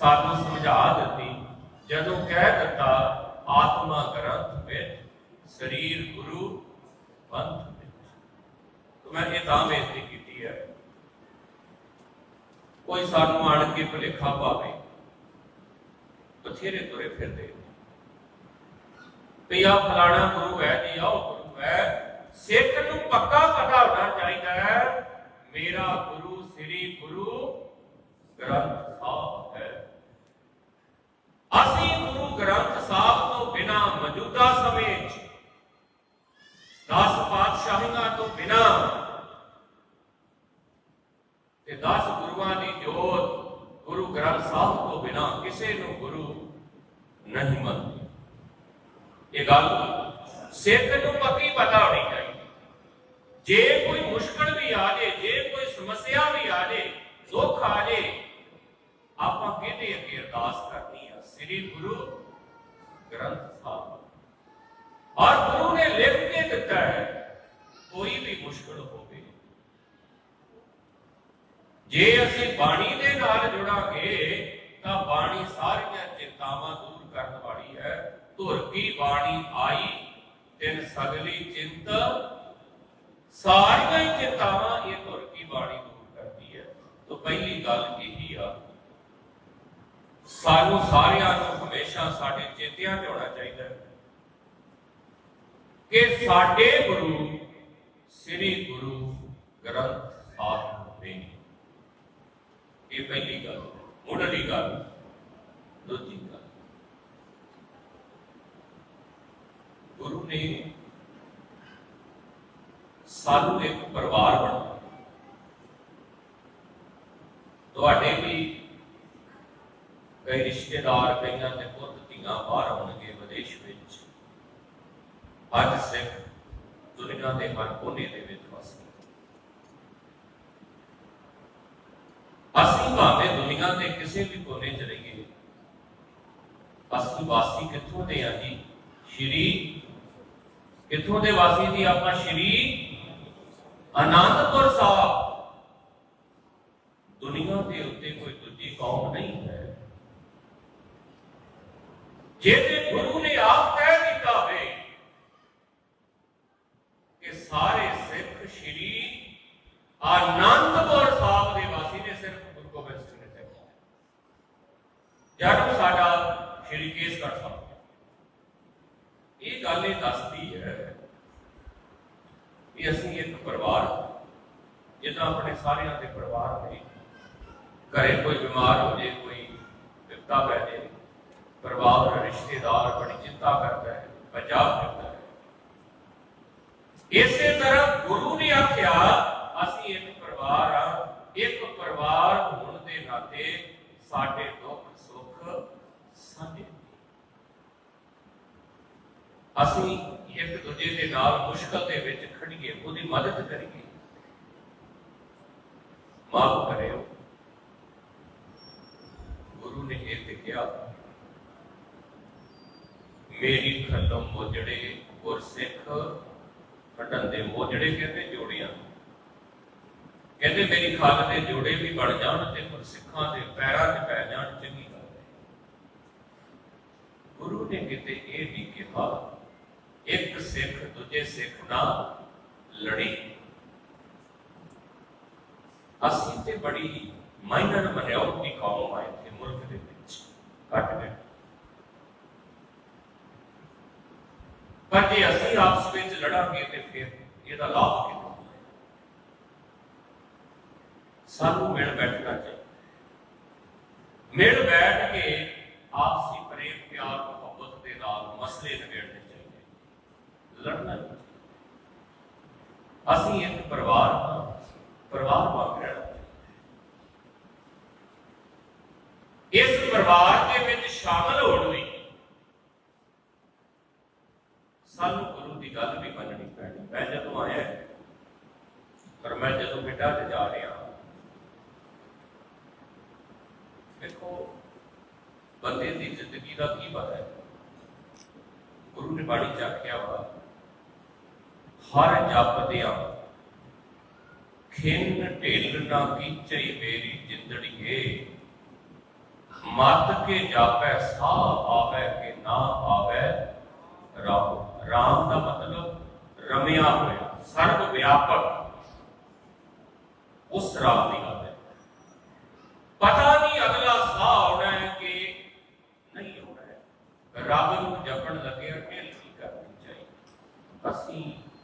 ਸਾਨੂੰ ਸਮਝਾ ਦਿੱਤੀ। ਜਦੋਂ ਕਹਿ ਦਿੱਤਾ, ਆਤਮਾ ਗ੍ਰੰਥ ਵਿੱਚ ਸਰੀਰ ਗੁਰੂ ਪੰਥ ਵਿੱਚ। ਮੈਂ ਇਹ ਤਾਂ ਬੇਨਤੀ ਕੀਤੀ ਹੈ, ਕੋਈ ਸਾਨੂੰ ਆਣ ਕੇ ਭੁਲੇਖਾ ਪਾਵੇ, ਬਥੇਰੇ ਤੁਰੇ ਫਿਰਦੇ ਨੇ। ਵੀ ਆਹ ਫਲਾਣਾ ਗੁਰੂ ਹੈ ਜੀ, ਆਹ ਗੁਰੂ ਹੈ, ਸਿੱਖ ਨੂੰ ਪੱਕਾ ਪਤਾ ਹੋਣਾ ਚਾਹੀਦਾ ਹੈ, ਮੇਰਾ ਗੁਰੂ ਸ੍ਰੀ ਗੁਰੂ ਗ੍ਰੰਥ ਸਾਹਿਬ ਅਸੀਂ ਗੁਰੂ ਗ੍ਰੰਥ ਸਾਹਿਬ ਤੋਂ ਬਿਨਾ ਮੌਜੂਦਾ ਸਮੇਂ 'ਚ ਦਸ ਪਾਤਸ਼ਾਹੀਆਂ ਤੋਂ ਬਿਨਾ ਤੇ 10 ਗੁਰੂਆਂ ਦੀ ਜੋਤ ਗੁਰੂ ਗ੍ਰੰਥ ਸਾਹਿਬ ਤੋਂ ਬਿਨਾ ਕਿਸੇ ਨੂੰ ਗੁਰੂ ਨਹੀਂ ਮੰਨਦੇ ਇਹ ਗੱਲ ਸਿੱਖ ਨੂੰ ਪੱਕੀ ਪਤਾ ਹੋਣੀ ਚਾਹੀਦੀ। ਜੇ ਕੋਈ ਮੁਸ਼ਕਲ ਵੀ ਆ ਜੇ ਜੇ ਕੋਈ ਸਮੱਸਿਆ ਵੀ ਆ ਜੇ, ਦੁੱਖ ਆ ਜੇ, ਆਪਾਂ ਕਿਹਦੇ ਅੱਗੇ ਅਰਦਾਸ ਕਰਦੇ ਸ੍ਰੀ ਗੁਰੂ ਗ੍ਰੰਥ ਸਾਹਿਬ। ਔਰ ਗੁਰੂ ਨੇ ਲਿਖ ਕੇ ਦਿੱਤਾ ਹੈ, ਕੋਈ ਵੀ ਮੁਸ਼ਕਲ ਹੋਵੇ। ਜੇ ਅਸੀਂ ਬਾਣੀ ਦੇ ਨਾਲ ਜੁੜਾਂਗੇ, ਤਾਂ ਬਾਣੀ ਸਾਰੀਆਂ ਚਿੰਤਾਵਾਂ ਦੂਰ ਕਰਨ ਵਾਲੀ ਹੈ। ਧੁਰ ਕੀ ਬਾਣੀ ਆਈ, ਤਿੰਨ ਸਗਲੀ ਚਿੰਤ। ਸਾਰੀਆਂ ਚਿੰਤਾਵਾਂ ਇਹ ਧੁਰ ਕੀ ਬਾਣੀ ਦੂਰ ਕਰਦੀ ਹੈ। ਤਾਂ ਪਹਿਲੀ ਗੱਲ ਇਹੀ ਆ ਸਾਨੂੰ ਸਾਰਿਆਂ ਨੂੰ ਹਮੇਸ਼ਾ ਸਾਡੇ ਚੇਤਿਆਂ 'ਚ ਹੋਣਾ ਚਾਹੀਦਾ ਹੈ ਕਿ ਸਾਡੇ ਗੁਰੂ ਸ੍ਰੀ ਗੁਰੂ ਗ੍ਰੰਥ ਸਾਹਿਬ ਨੇ। ਇਹ ਪਹਿਲੀ ਗੱਲ, ਮੁੱਢਲੀ ਗੱਲ, ਦੂਜੀ ਗੱਲ। ਗੁਰੂ ਨੇ ਸਾਨੂੰ ਇੱਕ ਪਰਿਵਾਰ ਬਣਾਇਆ ਤੁਹਾਡੇ ਵੀ ਕਈ ਰਿਸ਼ਤੇਦਾਰ ਕਈਆਂ ਦੇ ਪੁੱਤ ਧੀਆਂ ਬਾਹਰ ਆਉਣਗੇ ਵਿਦੇਸ਼ ਵਿੱਚ ਅੱਜ ਸਿੱਖ ਦੁਨੀਆ ਦੇ ਹਰ ਕੋਨੇ ਦੇ ਵਿੱਚ ਵਸਦੇ ਅਸੀਂ ਭਾਵੇਂ ਦੁਨੀਆ ਦੇ ਕਿਸੇ ਵੀ ਕੋਨੇ ਚ ਰਹੀਏ, ਅਸੀਂ ਵਾਸੀ ਕਿੱਥੋਂ ਦੇ ਆ ਜੀ? ਸ਼੍ਰੀ ਕਿੱਥੋਂ ਦੇ ਵਾਸੀ ਜੀ? ਆਪਾਂ ਸ਼੍ਰੀ ਅਨੰਦ ਸਾਹਿਬ ਦੁਨੀਆ ਦੇ ਉੱਤੇ ਕੋਈ ਦੂਜੀ ਕੌਮ ਨਹੀਂ ਹੈ ਜਿਹਦੇ ਗੁਰੂ ਨੇ ਆਪ ਕਹਿ ਦਿੱਤਾ ਹੋਵੇ ਕਿ ਸਾਰੇ ਸਿੱਖ ਸ਼੍ਰੀ ਆਨੰਦਪੁਰ ਸਾਹਿਬ ਦੇ ਵਾਸੀ ਨੇ ਸਿਰਫ ਗੁਰੂ ਗੋਬਿੰਦ ਸਿੰਘ ਨੇ ਤੈਅ ਕੀਤਾ। ਜਦ ਸਾਡਾ ਸ਼੍ਰੀ ਕੇਸਗੜ੍ਹ ਸਾਹਿਬ ਇਹ ਗੱਲ ਇਹ ਦੱਸਦੀ ਹੈ ਕਿ ਅਸੀਂ ਇੱਕ ਪਰਿਵਾਰ ਜਿੱਦਾਂ ਆਪਣੇ ਸਾਰਿਆਂ ਦੇ ਪਰਿਵਾਰ ਨੇ ਘਰੇ ਕੋਈ ਬਿਮਾਰ ਹੋ ਜੇ ਕੋਈ ਵਿਪਤਾ ਪੈ ਜੇ ਪਰਿਵਾਰ ਰਿਸ਼ਤੇਦਾਰ ਬੜੀ ਚਿੰਤਾ ਕਰਦਾ ਹੈ ਪੰਜਾਬ ਕਰਦਾ ਹੈ ਇਸੇ ਤਰ੍ਹਾਂ ਗੁਰੂ ਨੇ ਆਖਿਆ ਅਸੀਂ ਇੱਕ ਪਰਿਵਾਰ ਆ ਇੱਕ ਪਰਿਵਾਰ ਹੋਣ ਦੇ ਨਾਤੇ ਸਾਡੇ ਦੁੱਖ ਸੁੱਖ ਸਾਂਝੇ ਨੇ। ਅਸੀਂ ਇੱਕ ਦੂਜੇ ਦੇ ਨਾਲ ਮੁਸ਼ਕਲ ਦੇ ਵਿੱਚ ਖੜੀਏ ਉਹਦੀ ਮਦਦ ਕਰੀਏ ਮਾਫ ਕਰਿਓ ਗੁਰੂ ਨੇ ਇਹ ਲਿਖਿਆ ਮੇਰੀ ਖਤਮ ਮੋਜੜੇ ਗੁਰ ਸਿੱਖ ਫਟਣ ਮੋਜੜੇ ਕਹਿੰਦੇ ਜੋੜੀਆਂ ਕਹਿੰਦੇ ਮੇਰੀ ਖਾਲ ਦੇ ਜੋੜੇ ਵੀ ਬਣ ਜਾਣ ਤੇ ਗੁਰ ਸਿੱਖਾਂ ਦੇ ਪੈਰਾਂ 'ਚ ਪੈ ਜਾਣ, ਚੰਗੀ ਗੱਲ ਹੈ ਗੁਰੂ ਨੇ ਕਿਤੇ ਇਹ ਨਹੀਂ ਕਿਹਾ, ਇੱਕ ਸਿੱਖ ਦੂਜੇ ਸਿੱਖ ਨਾਲ ਲੜੀ। ਅਸੀਂ ਤੇ ਬੜੀ ਮਾਈਨਰ ਮਨਿਆਉ ਦੀ ਕੌਮ ਆਏ ਤੇ ਮੁਲਕ ਦੇ ਵਿੱਚ, ਘੱਟ ਗਏ ਪਰ ਜੇ ਅਸੀਂ ਆਪਸ ਵਿੱਚ ਲੜਾਂਗੇ ਤੇ ਫਿਰ ਇਹਦਾ ਲਾਭ ਕਿਹਨੂੰ ਸਾਨੂੰ ਮਿਲ ਬੈਠਣਾ ਚਾਹੀਦਾ ਮਿਲ ਬੈਠ ਕੇ ਆਪਸੀ ਪ੍ਰੇਮ, ਪਿਆਰ, ਮੁਹੱਬਤ ਦੇ ਨਾਲ ਮਸਲੇ ਨਿਬੇੜਨੇ ਚਾਹੀਦੇ। ਲੜਨਾ ਚਾਹੀਦਾ। ਅਸੀਂ ਇੱਕ ਪਰਿਵਾਰ ਹਾਂ ਪਰਿਵਾਰ ਵਾਂਗ ਰਹਿਣਾ ਚਾਹੀਦਾ। ਇਸ ਪਰਿਵਾਰ ਦੇ ਵਿੱਚ ਸ਼ਾਮਲ ਹੋਣ ਲਈ ਸਾਨੂੰ ਗੁਰੂ ਦੀ ਗੱਲ ਵੀ ਮੰਨਣੀ ਪੈਣੀ ਮੈਂ ਜਦੋਂ ਆਇਆ ਪਰ ਮੈਂ ਜਦੋਂ ਬੇਟਾ ਤੇ ਜਾ ਰਿਹਾ ਦੇਖੋ ਬੰਦੇ ਦੀ ਜ਼ਿੰਦਗੀ ਦਾ ਕੀ ਪਤਾ ਹੈ ਗੁਰੂ ਨੇ ਬਾਣੀ ਚ ਆਖਿਆ ਵਾ ਹਰ ਜਪਦਿਆਂ ਖਿੰਨ ਢਿੱਲ ਨਾ ਕੀਚਈ ਮੇਰੀ ਜਿੰਦੜੀਏ। ਮਤ ਕੇ ਜਾਪੈ, ਸਾਹ ਆਵੈ ਕੇ ਨਾ ਆਵੈ ਰਾਮ ਰਾਮ ਦਾ ਮਤਲਬ ਰਮਿਆ ਹੋਇਆ, ਸਰਬ ਵਿਆਪਕ। ਉਸ ਰਾਮ ਦੀ ਗੱਲ ਹੈ। ਪਤਾ ਨਹੀਂ ਅਗਲਾ ਸਾਹ ਆਉਣਾ ਹੈ ਕਿ ਨਹੀਂ ਆਉਣਾ ਹੈ। ਰੱਬ ਨੂੰ ਜਪਣ ਲੱਗੇ ਢਿੱਲ ਨਹੀਂ ਕਰਨੀ ਚਾਹੀਦੀ? ਅਸੀਂ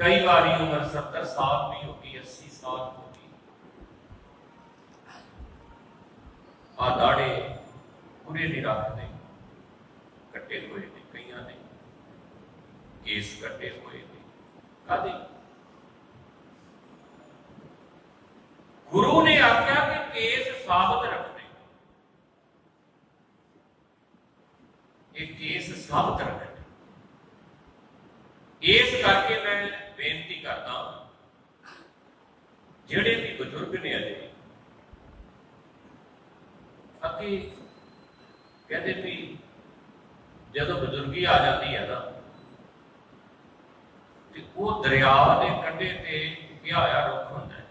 ਕਈ ਵਾਰੀ ਉਮਰ 70 ਸਾਲ ਵੀ ਹੋ ਗਈ 80 ਸਾਲ ਹੋ ਗਈ ਆ ਦਾੜੇ ਪੂਰੇ ਨਹੀਂ ਰੱਖਦੇ ਕੱਟੇ ਹੋਏ ਨੇ ਕਈਆਂ ਨੇ ਕੇਸ ਕੱਟੇ ਹੋਏ ਨੇ ਕਾਦੇ ਗੁਰੂ ਨੇ ਆਖਿਆ ਕਿ ਕੇਸ ਸਾਬਤ ਰੱਖਣੇ ਇਹ ਕੇਸ ਸਾਬਤ ਰੱਖਣੇ ਇਸ ਕਰਕੇ ਮੈਂ ਬੇਨਤੀ ਕਰਦਾ ਜਿਹੜੇ ਵੀ ਬਜ਼ੁਰਗ ਨੇ ਅਜੇ, ਅੱਗੇ ਕਹਿੰਦੇ ਵੀ ਜਦੋਂ ਬਜ਼ੁਰਗੀ ਆ ਜਾਂਦੀ ਹੈ ਨਾ, ਤੇ ਉਹ ਦਰਿਆ ਦੇ ਕੰਢੇ ਤੇ ਗਿਆ ਰੁੱਖ ਹੁੰਦਾ ਹੈ।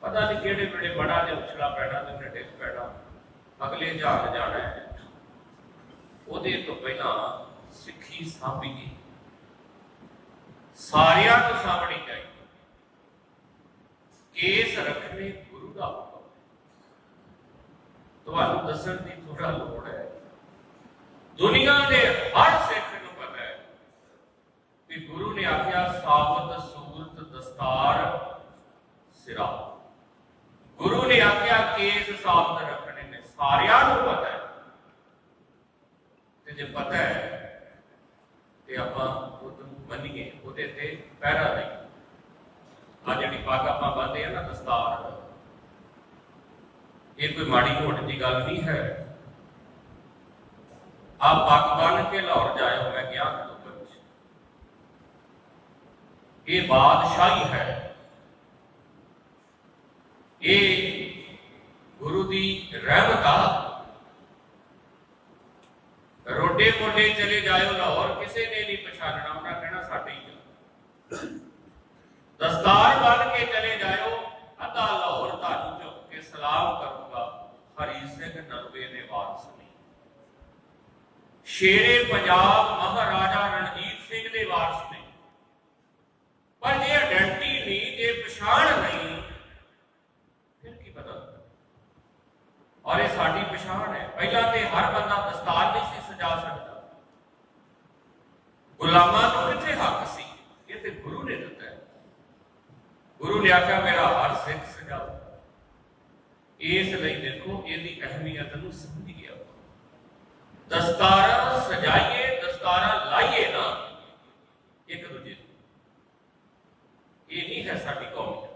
ਪਤਾ ਨਹੀਂ ਕਿਹੜੇ ਵੇਲੇ ਬੜਾ ਜਿਹਾ ਉਛਲਾ ਪੈਣਾ ਤੇ ਉਹਨੇ ਡਿੱਗ ਪੈਣਾ, ਅਗਲੇ ਜਹਾਜ਼ ਜਾਣਾ ਹੈ। ਉਹਦੇ ਤੋਂ ਪਹਿਲਾਂ ਸਿੱਖੀ ਸਾਂਭੀ ਸਾਰਿਆਂ ਨੂੰ ਸਾਂਭਣੀ ਚਾਹੀਦੀ ਕੇਸ ਰੱਖਣੇ ਗੁਰੂ ਦਾ ਹੁਕਮ ਹੈ। ਤੁਹਾਨੂੰ ਦੱਸਣ ਦੀ ਥੋੜਾ ਲੋੜ ਹੈ। ਦੁਨੀਆ ਦੇ ਹਰ ਸਿੱਖ ਨੂੰ ਪਤਾ ਹੈ ਕਿ ਗੁਰੂ ਨੇ ਆਖਿਆ, ਸਾਬਤ ਸੂਰਤ ਦਸਤਾਰ, ਸਿਰਾ। ਗੁਰੂ ਨੇ ਆਖਿਆ, ਕੇਸ ਸਾਬਤ ਰੱਖਣੇ ਨੇ। ਸਾਰਿਆਂ ਨੂੰ ਪਤਾ ਹੈ। ਤੇ ਜੇ ਪਤਾ ਹੈ ਤੇ ਆਪਾਂ ਉਹਨੂੰ ਮੰਨੀਏ, ਉਹਦੇ ਤੇ ਪਹਿਰਾ ਨਹੀਂ ਆ ਜਿਹੜੀ ਪੱਗ ਆਪਾਂ ਬੰਨਦੇ ਆ ਨਾ, ਦਸਤਾਰ। ਇਹ ਕੋਈ ਮਾੜੀ ਮੋਟੀ ਦੀ ਗੱਲ ਨਹੀਂ ਹੈ। ਆ ਪੱਗ ਬੰਨ ਕੇ ਲਾਹੌਰ ਜਾਇਓ, ਮੈਂ ਗਿਆ ਅਕਤੂਬਰ ਇਹ ਬਾਦਸ਼ਾਹੀ ਹੈ। ਇਹ ਗੁਰੂ ਦੀ ਰਹਿਮਤ ਆ। ਰੋਡੇ ਮੋਡੇ ਚਲੇ ਜਾਇਓ ਲਾਹੌਰ, ਕਿਸੇ ਨੇ ਨਹੀਂ ਪਛਾਣਨਾ, ਉਹਨਾਂ ਕਹਿਣਾ ਸਾਡੇ ਹੀ ਆ ਦਸਤਾਰ ਬਣ ਕੇ ਚਲੇ ਜਾਇਓ, ਅੱਧਾ ਲਾਹੌਰ ਤੁਹਾਨੂੰ ਝੁੱਕ ਕੇ ਸਲਾਮ ਕਰੂਗਾ, ਹਰੀ ਸਿੰਘ ਨਲਵੇ ਦੇ ਵਾਰਸ ਨੇ। ਸ਼ੇਰੇ ਪੰਜਾਬ ਮਹਾਰਾਜਾ ਰਣਜੀਤ ਸਿੰਘ ਦੇ ਵਾਰਸ ਨੇ। ਪਰ ਜੇ ਆਇਡੈਂਟੀ ਨਹੀਂ, ਜੇ ਪਛਾਣ ਨਹੀਂ, ਫਿਰ ਕੀ ਪਤਾ ਔਰ ਇਹ ਸਾਡੀ ਪਛਾਣ ਹੈ। ਪਹਿਲਾਂ ਤੇ ਹਰ ਬੰਦਾ ਦਸਤਾਰ ਨਹੀਂ ਸੀ ਸਜਾ ਸਕਦਾ। ਗੁਲਾਮਾਂ ਨੂੰ ਕਿੱਥੇ ਹੱਕ ਸੀ? ਇਹ ਤੇ ਗੁਰੂ ਨੇ ਦਿੱਤਾ ਹੈ। ਗੁਰੂ ਨੇ ਆਖਿਆ, ਮੇਰਾ ਹਰ ਸਿੱਖ ਸਜਾਓ। ਇਸ ਲਈ ਦੇਖੋ, ਇਹਦੀ ਅਹਿਮੀਅਤ ਨੂੰ ਸਮਝ ਗਿਆ। ਦਸਤਾਰਾਂ ਸਜਾਈਏ, ਦਸਤਾਰਾਂ ਲਾਈਏ ਨਾ ਇੱਕ ਦੂਜੇ ਨੂੰ ਇਹ ਨਹੀਂ ਹੈ ਸਾਡੀ ਕੌਮੀਅਤ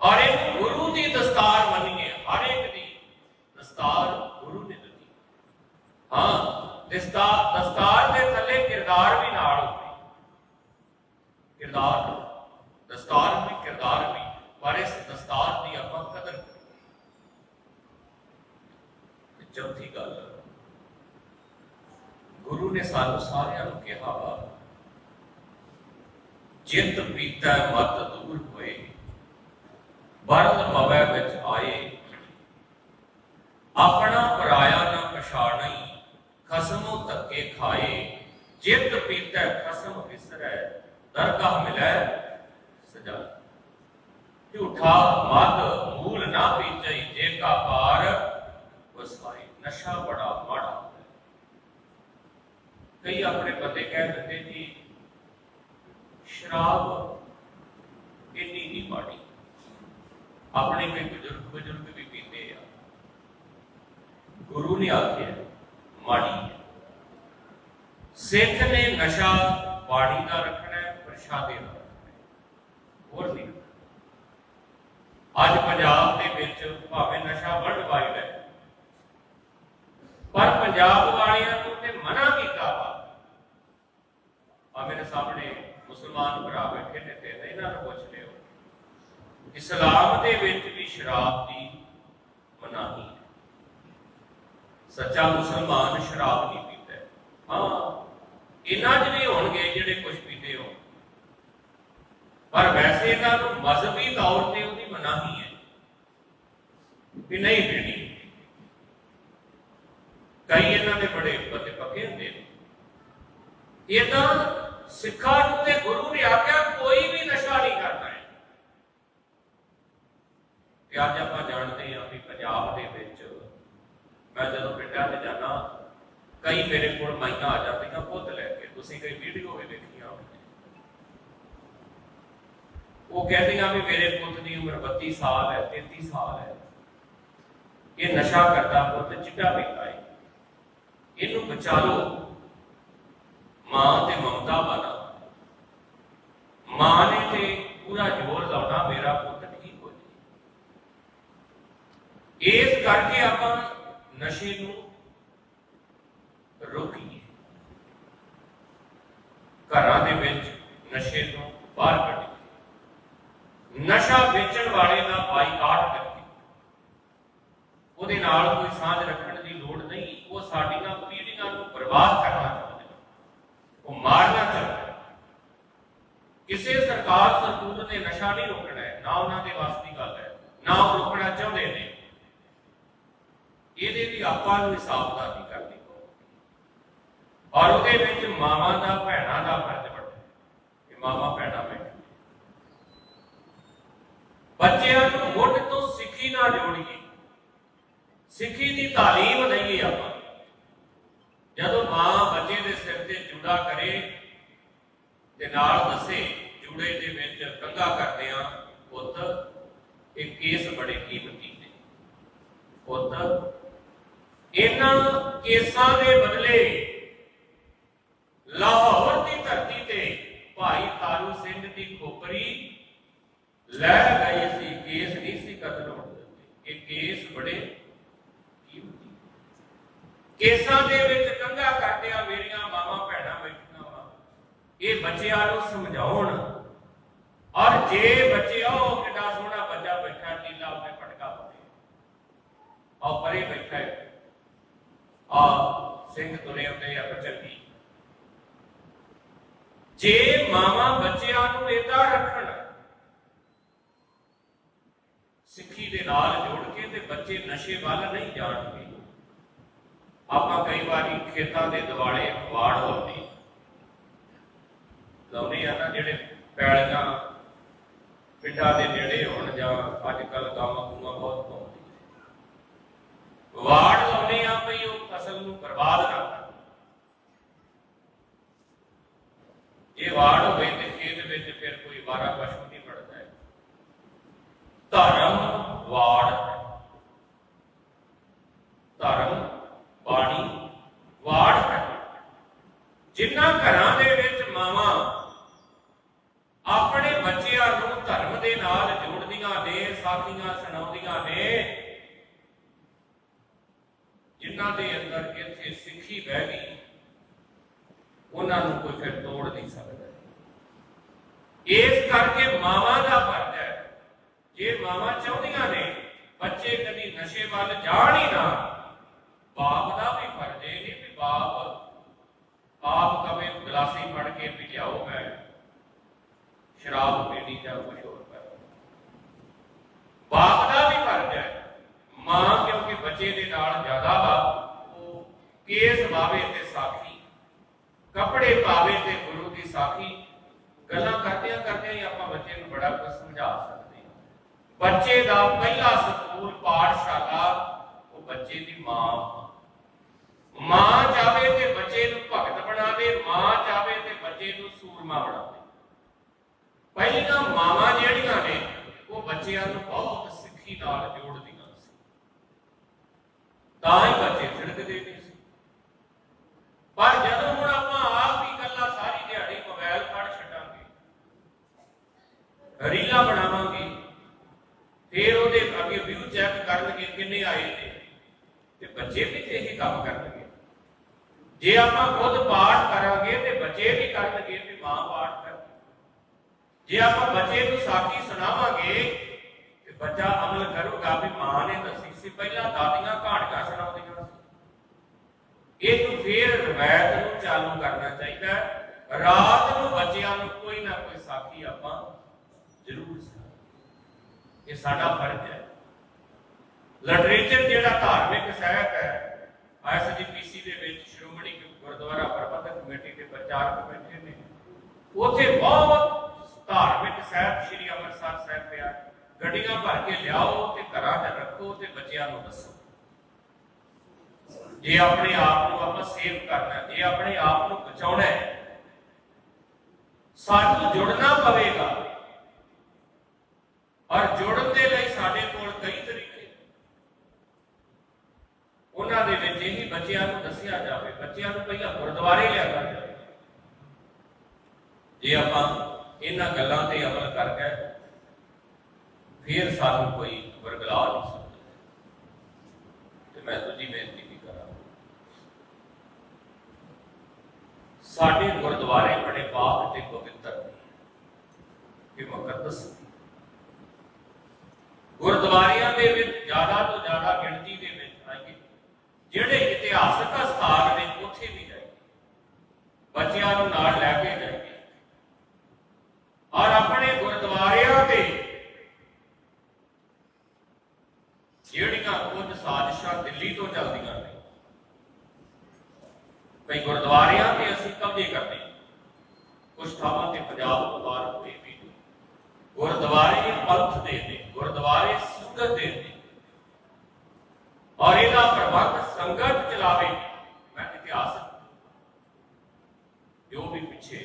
ਔਰ ਇਹ ਗੁਰੂ ਦੀ ਦਸਤਾਰ ਮੰਨੀਏ ਹਰ ਇੱਕ ਦੀ ਦਸਤਾਰ ਗੁਰੂ ਨੇ ਦਿੱਤੀ ਹਾਂ ਦਸਤਾਰ ਦਸਤਾਰ ਦੇ ਥੱਲੇ ਕਿਰਦਾਰ ਵੀ ਨਾਲ ਹੁੰਦੇ ਕਿਰਦਾਰ ਦਸਤਾਰ ਵੀ, ਕਿਰਦਾਰ ਵੀ, ਪਰ ਇਸ ਦਸਤਾਰ ਦੀ ਆਪਾਂ ਕਦਰ ਕਰੀਏ। ਤੇ ਚੌਥੀ ਗੱਲ, ਗੁਰੂ ਨੇ ਸਾਨੂੰ ਜਿਤ ਪੀਤਾ ਮਤ ਦੂਰ ਹੋਏ ਬਰਦ ਮਵੈ ਵਿੱਚ ਆਏ। ਆਪਣਾ ਪਰਾਇਆ ਨਾ ਪਛਾਣਈ, ਖਸਮੋ ਧੱਕੇ ਖਾਏ, ਜਿਤ ਪੀਤਾ ਖਸਮ ਵਿਸਰੈ। ਦਰਗਾਹ ਮਿਲੈ? ਸਜਾ। ਝੂਠਾ ਮਦ ਮੂਲ ਨਾ ਪੀਚਈ, ਜੇ ਕਾ ਪਾਰ ਵਸਾਈ। ਨਸ਼ਾ ਬੜਾ ਮਾੜਾ ਹੈ। ਕਈ ਆਪਣੇ ਬੰਦੇ ਕਹਿ ਦਿੰਦੇ ਜੀ, ਸ਼ਰਾਬ ਇੰਨੀ ਆਪਣੇ ਕੋਈ ਬਜ਼ੁਰਗ ਬਜ਼ੁਰਗ ਵੀ ਪੀਂਦੇ ਆ। ਗੁਰੂ ਨੇ ਆਖਿਆ, ਮਾੜੀ ਸਿੱਖ ਨੇ ਨਸ਼ਾ ਬਾਣੀ ਦਾ ਰੱਖਣਾ ਹੈ ਪ੍ਰਸ਼ਾਦੇ ਹੋਰ ਨਹੀਂ। ਅੱਜ ਪੰਜਾਬ ਦੇ ਵਿੱਚ ਭਾਵੇਂ ਨਸ਼ਾ ਵਰਲਡ ਵਾਈਡ ਹੈ, ਪਰ ਪੰਜਾਬ ਵਾਲਿਆਂ ਨੂੰ ਤੇ ਮਨਾ ਕੀਤਾ ਵਾ। ਆ ਮੇਰੇ ਸਾਹਮਣੇ ਮੁਸਲਮਾਨ ਭਰਾ ਬੈਠੇ ਨੇ ਤੇ ਇਹਨਾਂ ਨੂੰ ਪੁੱਛ ਲਿਓ। ਇਸਲਾਮ ਦੇ ਵਿੱਚ ਵੀ ਸ਼ਰਾਬ ਦੀ ਮਨਾਹੀ ਹੈ। ਸੱਚਾ ਮੁਸਲਮਾਨ ਸ਼ਰਾਬ ਨਹੀਂ ਪੀਂਦਾ। ਹਾਂ, ਇਹਨਾਂ ਜਿਹੜੇ ਹੋਣਗੇ ਜਿਹੜੇ ਕੁਝ ਪਰ ਵੈਸੇ ਇਹਨਾਂ ਨੂੰ ਮਜ਼ਹਬੀ ਤੌਰ ਤੇ ਉਹਦੀ ਮਨਾਹੀ ਹੈ। ਵੀ ਨਹੀਂ ਪੀਣੀ। ਕਈ ਇਹਨਾਂ ਦੇ ਬੜੇ ਪੱਤੇ ਪੱਕੇ ਹੁੰਦੇ ਨੇ। ਇਹ ਤਾਂ ਸਿੱਖਾਂ ਨੂੰ ਤੇ ਗੁਰੂ ਨੇ ਆਖਿਆ, ਕੋਈ ਵੀ ਨਸ਼ਾ ਨਹੀਂ ਕਰਨਾ ਹੈ ਤੇ ਅੱਜ ਆਪਾਂ ਜਾਣਦੇ ਹਾਂ ਵੀ ਪੰਜਾਬ ਦੇ ਵਿੱਚ ਮੈਂ ਜਦੋਂ ਪਿੰਡਾਂ 'ਚ ਜਾਣਾ ਕਈ ਮੇਰੇ ਕੋਲ ਮਾਈਆਂ ਆ ਜਾਂਦੀਆਂ, ਪੁੱਤ ਲੈ ਕੇ। ਤੁਸੀਂ ਕਈ ਵੀਡੀਓ ਵੀ ਦੇਖੀਆਂ ਹੋਣਗੀਆਂ ਉਹ ਕਹਿੰਦੀਆਂ ਵੀ ਮੇਰੇ ਪੁੱਤ ਦੀ ਉਮਰ 32 ਸਾਲ ਹੈ 33 ਸਾਲ ਹੈ। ਇਹ ਨਸ਼ਾ ਕਰਦਾ ਪੁੱਤ ਚਿੱਟਾ ਪੀਂਦਾ ਹੈ ਇਹਨੂੰ ਬਚਾ ਲਓ। ਮਾਂ ਤੇ ਮਮਤਾ ਵਾਲਾ। ਮਾਂ ਨੇ ਤੇ ਪੂਰਾ ਜ਼ੋਰ ਲਾਉਣਾ ਮੇਰਾ ਪੁੱਤ ਠੀਕ ਹੋ ਜਾਏ ਇਸ ਕਰਕੇ ਆਪਾਂ ਨਸ਼ੇ ਨੂੰ ਰੋਕੀਏ ਘਰਾਂ ਦੇ ਵਿੱਚ ਨਸ਼ੇ ਤੋਂ ਬਾਹਰ ਕੱਢੀਏ ਨਸ਼ਾ ਵੇਚਣ ਵਾਲੇ ਦਾ ਬਾਈਕਾਟ ਕਰੀਏ ਉਹਦੇ ਨਾਲ ਕੋਈ ਸਾਂਝ ਰੱਖਣ ਦੀ ਲੋੜ ਨਹੀਂ ਉਹ ਸਾਡੀਆਂ ਪੀੜ੍ਹੀਆਂ ਨੂੰ ਬਰਬਾਦ ਕਰਨਾ ਚਾਹੁੰਦੇ ਨੇ ਉਹ ਮਾਰਨਾ ਚਾਹੁੰਦੇ ਨੇ ਕਿਸੇ ਸਰਕਾਰ ਸਰਦੂਤ ਨੇ ਨਸ਼ਾ ਨਹੀਂ ਰੋਕਣਾ ਹੈ ਨਾ ਉਹਨਾਂ ਦੇ ਵੱਸ ਦੀ ਗੱਲ ਹੈ ਨਾ ਉਹ ਰੋਕਣਾ ਚਾਹੁੰਦੇ ਨੇ ਇਹਦੇ ਲਈ ਆਪਾਂ ਨੂੰ ਹਿਸਾਬਦਾਰੀ ਕਰਨੀ ਪਊਗੀ ਔਰ ਉਹਦੇ ਵਿੱਚ ਮਾਵਾਂ ਦਾ ਭੈਣਾਂ ਦਾ ਫਰਜ਼ ਵੱਡਾ ਹੈ ਕਿ ਮਾਵਾਂ ਭੈਣਾਂ ਬੈਠੀਆਂ ਬੱਚਿਆਂ ਨੂੰ ਮੁੱਢ ਤੋਂ ਸਿੱਖੀ ਜੋੜੀਏ ਸਿੱਖੀ ਦੀ ਤਾਲੀਮ ਦਈਏ ਆਪਾਂ। ਜਦੋਂ ਮਾਂ ਬੱਚੇ ਦੇ ਸਿਰ ਤੇ ਜੁੜਾ ਕਰੇ ਤੇ ਨਾਲ ਦੱਸੇ ਜੁੜੇ ਦੇ ਵਿੱਚ ਕੰਗਾ ਕਰਦੇ ਆ ਪੁੱਤ, ਇਹ ਕੇਸ ਬੜੇ ਕੀਮਤੀ ਨੇ। ਪੁੱਤ, ਇਹਨਾਂ ਕੇਸਾਂ ਦੇ ਬਦਲੇ ਲਾਹੌਰ ਦੀ ਧਰਤੀ ਤੇ ਭਾਈ ਤਾਰੂ ਸਿੰਘ ਦੀ ਖੋਪਰੀ ਲੈ ਗਏ ਸੀ, ਕੇਸ ਨਹੀਂ ਸੀ ਕਤਲ ਹੋਣ ਇਹ ਕੇਸ ਬੜੇ ਕੀਮਤੀ ਕੇਸਾਂ ਦੇ ਵਿੱਚ ਕੰਗਾ ਕਰਦਿਆਂ ਮੇਰੀਆਂ ਮਾਵਾਂ ਭੈਣਾਂ ਬੈਠੀਆਂ ਵਾ। ਇਹ ਬੱਚਿਆਂ ਨੂੰ ਸਮਝਾਉਣ। ਔਰ ਜੇ ਬੱਚੇ ਉਹ ਕਿੱਡਾ ਸੋਹਣਾ ਬੱਚਾ ਬੈਠਾ, ਨੀਲਾ ਉਹਨੇ ਪਟਕਾ ਪਾਏ ਆ ਪਰੇ ਬੈਠਾ ਹੈ। ਆ ਸਿੰਘ ਤੁਰੇ ਹੁੰਦੇ ਆ ਪਚੱਗੀ ਜੇ ਮਾਵਾਂ ਬੱਚਿਆਂ ਨੂੰ ਏਦਾਂ ਰੱਖਣ ਸਿੱਖੀ ਦੇ ਨਾਲ ਜੋੜ ਕੇ ਤੇ ਬੱਚੇ ਨਸ਼ੇ ਵੱਲ ਨਹੀਂ ਜਾਣਗੇ ਆਪਾਂ ਕਈ ਵਾਰੀ ਖੇਤਾਂ ਦੇ ਦਿਵਾਲੇ ਅਖਵਾੜ ਲਾਉਂਦੇ ਲਾਉਂਦੇ ਆ ਨਾ ਜਿਹੜੇ ਪੈਲੀਆਂ, ਪਿੰਡਾਂ ਦੇ ਨੇੜੇ ਹੋਣ ਜਾਂ ਅੱਜ ਕੱਲ ਗਾਵਾਂ ਗੂਆਂ ਬਹੁਤ ਪਾਉਂਦੇ ਵਾੜ ਲਾਉਂਦੇ ਆ ਭਈ ਉਹ ਫਸਲ ਨੂੰ ਬਰਬਾਦ ਕਰਦਾ ਇਹ ਵਾੜ ਹੋਵੇ ਤੇ ਖੇਤ ਵਿੱਚ ਫਿਰ ਕੋਈ ਵਾਰਾ ਪਸ਼ੂ ਨਹੀਂ ਵੜਦਾ। ਧਰਮ ਵਾੜ ਧਰਮ, ਬਾਣੀ, ਵਾੜ ਹੈ। ਜਿਨ੍ਹਾਂ ਘਰਾਂ ਦੇ ਵਿੱਚ ਮਾਵਾਂ ਆਪਣੇ ਬੱਚਿਆਂ ਨੂੰ ਧਰਮ ਦੇ ਨਾਲ ਜੋੜਦੀਆਂ ਨੇ ਸਾਖੀਆਂ ਸੁਣਾਉਂਦੀਆਂ ਨੇ, ਜਿਨ੍ਹਾਂ ਦੇ ਅੰਦਰ ਇੱਥੇ ਸਿੱਖੀ ਬਹਿ ਗਈ, ਉਹਨਾਂ ਨੂੰ ਕੋਈ ਫਿਰ ਤੋੜ ਨਹੀਂ ਸਕਦਾ। ਇਸ ਕਰਕੇ ਮਾਵਾਂ ਦਾ ਫਰਜ਼ ਹੈ, ਜੇ ਮਾਵਾਂ ਚਾਹੁੰਦੀਆਂ ਨੇ, ਬੱਚੇ ਕਦੀ ਨਸ਼ੇ ਵੱਲ ਜਾਣ ਹੀ ਨਾ ਬਾਪ ਦਾ ਵੀ ਫਰਜ਼ ਇਹ ਨਹੀਂ ਵੀ ਬਾਪ, ਆਪ ਕਵੇ ਗਲਾਸੀ ਫੜ ਕੇ ਵੀ ਲਿਆਓ ਮੈਂ। ਸ਼ਰਾਬ ਪੀਣੀ ਜਾਂ ਕੁਝ ਹੋਰ ਕਰ। ਬਾਪ ਦਾ ਵੀ ਫਰਜ਼ ਹੈ। ਮਾਂ ਕਿਉਂਕਿ ਬੱਚੇ ਦੇ ਨਾਲ ਜ਼ਿਆਦਾ ਵਾ, ਉਹ ਕੇਸ ਵਾਵੇ ਤੇ ਸਾਖੀ, ਕੱਪੜੇ ਪਾਵੇ ਤੇ ਗੁਰੂ ਦੀ ਸਾਖੀ। ਗੱਲਾਂ ਕਰਦਿਆਂ ਕਰਦਿਆਂ ਹੀ ਆਪਾਂ ਬੱਚੇ ਨੂੰ ਬੜਾ ਕੁਝ ਸਮਝਾ ਸਕਦੇ ਹਾਂ। ਬੱਚੇ ਦਾ ਪਹਿਲਾ ਸਕੂਲ ਪਾਠਸ਼ਾਲਾ, ਉਹ ਬੱਚੇ ਦੀ ਮਾਂ ਮਾਂ ਚਾਵੇ ਤੇ ਬੱਚੇ ਨੂੰ ਭਗਤ ਬਣਾ ਦੇ ਮਾਂ ਚਾਵੇ ਤੇ ਬੱਚੇ ਨੂੰ ਸੂਰਮਾ ਬਣਾ ਦੇ ਪਹਿਲੀਆਂ ਮਾਵਾਂ ਜਿਹੜੀਆਂ ਨੇ, ਉਹ ਬੱਚਿਆਂ ਨੂੰ ਬਹੁਤ ਸਿੱਖੀ ਨਾਲ ਜੋੜਦੀਆਂ ਸੀ। ਤਾਂ ਹੀ ਬੱਚੇ ਛਿੜਕਦੇ ਨਹੀਂ ਸੀ। ਪਰ ਜਦੋਂ ਹੁਣ ਆਪਾਂ ਆਪ ਹੀ ਇਕੱਲਾ ਸਾਰੀ ਦਿਹਾੜੀ ਮੋਬਾਈਲ ਫੜ ਛੱਡਾਂਗੇ, ਰੀਲਾਂ ਬਣਾਵਾਂਗੇ, ਫਿਰ ਉਹਦੇ ਅੱਗੇ ਵਿਊ ਚੈੱਕ ਕਰਨਗੇ ਕਿੰਨੇ ਆਏ ਨੇ, ਤੇ ਬੱਚੇ ਵੀ ਤੇ ਇਹੀ ਕੰਮ ਕਰਨਗੇ। ਜੇ ਆਪਾਂ ਖੁਦ ਪਾਠ ਕਰਾਂਗੇ ਤੇ ਬੱਚੇ ਵੀ ਕਰਨਗੇ ਵੀ ਮਾਂ ਪਾਠ ਕਰ ਜੇ ਆਪਾਂ ਬੱਚੇ ਨੂੰ ਸਾਖੀ ਸੁਣਾਵਾਂਗੇ ਤੇ ਬੱਚਾ ਅਮਲ ਕਰੂਗਾ ਵੀ ਮਾਂ ਨੇ ਦੱਸੀ ਸੀ, ਪਹਿਲਾਂ ਦਾਦੀਆਂ ਕਹਾਣੀਆਂ ਸੁਣਾਉਂਦੀਆਂ ਸੀ। ਇਹ ਨੂੰ ਫੇਰ ਰਵਾਇਤ ਨੂੰ ਚਾਲੂ ਕਰਨਾ ਚਾਹੀਦਾ ਰਾਤ ਨੂੰ ਬੱਚਿਆਂ ਨੂੰ ਕੋਈ ਨਾ ਕੋਈ ਸਾਖੀ ਆਪਾਂ ਜ਼ਰੂਰ ਸੁਣਾਓ ਇਹ ਸਾਡਾ ਫਰਜ਼ ਹੈ। ਲਿਟਰੇਚਰ ਜਿਹੜਾ ਧਾਰਮਿਕ ਸਾਹਿਤ ਹੈ ਐਸਜੀਪੀਸੀ ਦੇ ਵਿੱਚ ਸ਼੍ਰੋਮਣੀ ਗੁਰਦੁਆਰਾ ਪ੍ਰਬੰਧਕ ਕਮੇਟੀ ਦੇ ਪ੍ਰਚਾਰਕ ਬੈਠੇ ਨੇ ਉੱਥੇ ਬਹੁਤ ਧਾਰਮਿਕ ਸਾਹਿਤ ਸ੍ਰੀ ਅੰਮ੍ਰਿਤਸਰ ਸਾਹਿਬ ਪਿਆ ਗੱਡੀਆਂ ਭਰ ਕੇ ਲਿਆਓ ਤੇ ਘਰਾਂ 'ਚ ਰੱਖੋ ਤੇ ਬੱਚਿਆਂ ਨੂੰ ਦੱਸੋ। ਜੇ ਆਪਣੇ ਆਪ ਨੂੰ ਆਪਾਂ ਸੇਵ ਕਰਨਾ ਹੈ, ਜੇ ਆਪਣੇ ਆਪ ਨੂੰ ਬਚਾਉਣਾ ਹੈ ਸਾਨੂੰ ਜੁੜਨਾ ਪਵੇਗਾ। ਔਰ ਜੁੜਨ ਦੇ ਲਈ ਸਾਡੇ ਕੋਲ ਕਈ ਤਰੀਕੇ ਉਹਨਾਂ ਦੇ ਵਿੱਚ ਹੀ ਬੱਚਿਆਂ ਨੂੰ ਦੱਸਿਆ ਜਾਵੇ। ਬੱਚਿਆਂ ਨੂੰ ਪਹਿਲਾਂ ਗੁਰਦੁਆਰੇ ਲਿਆ ਜਾਵੇ। ਜੇ ਆਪਾਂ ਇਹਨਾਂ ਗੱਲਾਂ ਤੇ ਅਮਲ ਕਰਕੇ ਫਿਰ ਸਾਨੂੰ ਕੋਈ ਵਰਗਲਾ ਨਹੀਂ ਸਕਦਾ ਤੇ ਮੈਂ ਦੂਜੀ ਬੇਨਤੀ ਵੀ ਕਰਾਂ। ਸਾਡੇ ਗੁਰਦੁਆਰੇ ਬੜੇ ਪਾਕ ਤੇ ਪਵਿੱਤਰ ਨੇ। ਇਹ ਮੁਕੱਦਸ ਨੇ ਗੁਰਦੁਆਰਿਆਂ ਦੇ ਵਿੱਚ ਜ਼ਿਆਦਾ ਤੋਂ ਜ਼ਿਆਦਾ ਗਿਣਤੀ ਦੇ ਵਿੱਚ ਆਈਏ ਜਿਹੜੇ ਇਤਿਹਾਸਕ ਸਥਾਨ ਨੇ ਉੱਥੇ ਵੀ ਜਾਈਏ ਬੱਚਿਆਂ ਨੂੰ ਨਾਲ ਲੈ ਕੇ ਜਾਈਏ ਔਰ ਆਪਣੇ ਗੁਰਦੁਆਰਿਆਂ ਤੇ ਜਿਹੜੀਆਂ ਕੁਝ ਸਾਜ਼ਿਸ਼ਾਂ ਦਿੱਲੀ ਤੋਂ ਚੱਲਦੀਆਂ ਨੇ ਕਈ ਗੁਰਦੁਆਰਿਆਂ ਤੇ ਅਸੀਂ ਕਬਜ਼ੇ ਕਰਦੇ ਹਾਂ ਕੁਝ ਥਾਵਾਂ ਤੇ ਪੰਜਾਬ ਤੋਂ ਬਾਹਰ ਹੋਏ ਵੀ ਨੇ ਗੁਰਦੁਆਰੇ ਪੰਥ ਦੇ ਨੇ ਗੁਰਦੁਆਰੇ ਸੰਗਤ ਦੇ ਨੇ ਔਰ ਇਹਦਾ ਪ੍ਰਬੰਧ ਸੰਗਤ ਚਲਾਵੇ ਮੈਂ ਇਤਿਹਾਸ ਜੋ ਵੀ ਪਿੱਛੇ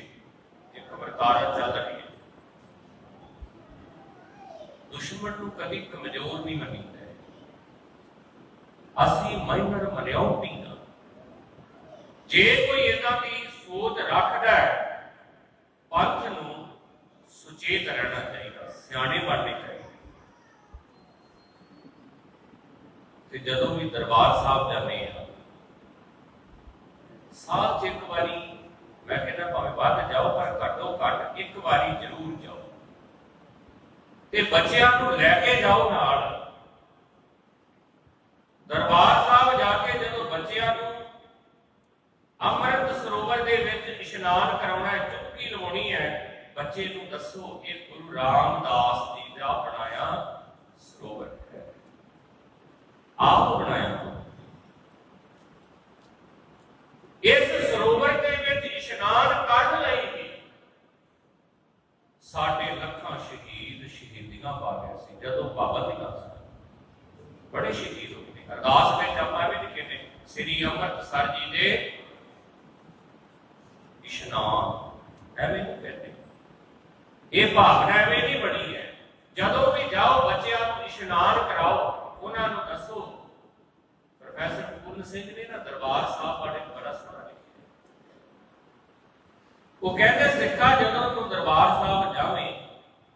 ਇਹ ਖਬਰਦਾਰ ਚੱਲ ਰਹੀ ਹੈ ਦੁਸ਼ਮਣ ਨੂੰ ਕਦੀ ਕਮਜ਼ੋਰ ਨਹੀਂ ਮੰਨੀਦਾ ਹੈ। ਅਸੀਂ ਮਾਈਨਰ ਪੀਂਦਾ। ਜੇ ਕੋਈ ਇਹਨਾਂ ਦੀ ਸੋਚ ਰੱਖਦਾ ਹੈ, ਪੰਥ ਨੂੰ ਸੁਚੇਤ ਰਹਿਣਾ ਚਾਹੀਦਾ, ਸਿਆਣੇ ਬਣਨੇ ਚਾਹੀਦੇ। ਤੇ ਜਦੋਂ ਵੀ ਦਰਬਾਰ ਸਾਹਿਬ ਜਾਂਦੇ ਆ, ਸਾਲ 'ਚ ਇੱਕ ਵਾਰੀ ਮੈਂ ਕਹਿੰਦਾ ਭਾਵੇਂ ਵੱਧ ਜਾਓ, ਪਰ ਘੱਟੋ ਘੱਟ ਇੱਕ ਵਾਰੀ ਜ਼ਰੂਰ ਜਾਓ। ਤੇ ਬੱਚਿਆਂ ਨੂੰ ਲੈ ਕੇ ਜਾਓ ਨਾਲ। ਦਰਬਾਰ ਸਾਹਿਬ ਜਾ ਕੇ ਜਦੋਂ ਬੱਚਿਆਂ ਨੂੰ ਅੰਮ੍ਰਿਤ ਸਰੋਵਰ ਦੇ ਵਿੱਚ ਇਸ਼ਨਾਨ ਕਰਾਉਣਾ ਹੈ ਚੁੱਪੀ ਲਵਾਉਣੀ ਹੈ, ਬੱਚੇ ਨੂੰ ਦੱਸੋ ਇਹ ਗੁਰੂ ਰਾਮਦਾਸ ਜੀ ਦਾ ਬਣਾਇਆ ਸਰੋਵਰ ਹੈ। ਆਪ ਬਣਾਇਆ। ਇਸ ਸਰੋਵਰ ਦੇ ਵਿੱਚ ਇਸ਼ਨਾਨ ਕਰਨ ਲਈ ਵੀ ਸਾਡੇ ਲੱਖਾਂ ਸ਼ਹੀਦ ਸ਼ਹੀਦੀਆਂ ਪਾ ਗਏ ਸੀ, ਜਦੋਂ ਬਾਬਾ ਸਨ ਬੜੇ ਸ਼ਹੀਦ ਹੋ ਗਏ। ਅਰਦਾਸ ਵਿੱਚ ਆਪਾਂ ਵੀ ਲਿਖੇ ਨੇ ਸ੍ਰੀ ਅੰਮ੍ਰਿਤਸਰ ਜੀ ਦੇ ਇਸ਼ਨਾਨ ਐਵੇਂ ਨਹੀਂ ਕਹਿੰਦੇ ਇਹ ਭਾਵਨਾ ਐਵੇਂ ਨਹੀਂ ਬਣੀ ਹੈ, ਜਦੋਂ ਵੀ ਜਾਓ ਬੱਚਿਆਂ ਨੂੰ ਇਸ਼ਨਾਨ ਕਰਾਓ, ਉਹਨਾਂ ਨੂੰ ਦੱਸੋ। ਪ੍ਰੋਫੈਸਰ ਪੂਰਨ ਸਿੰਘ ਨੇ ਨਾ ਦਰਬਾਰ ਸਾਹਿਬ ਬਾਰੇ ਬੜਾ ਸੋਹਣਾ ਲਿਖਿਆ ਉਹ ਕਹਿੰਦੇ, ਸਿੱਖਾ ਜਦੋਂ ਤੂੰ ਦਰਬਾਰ ਸਾਹਿਬ ਜਾਵੇਂ,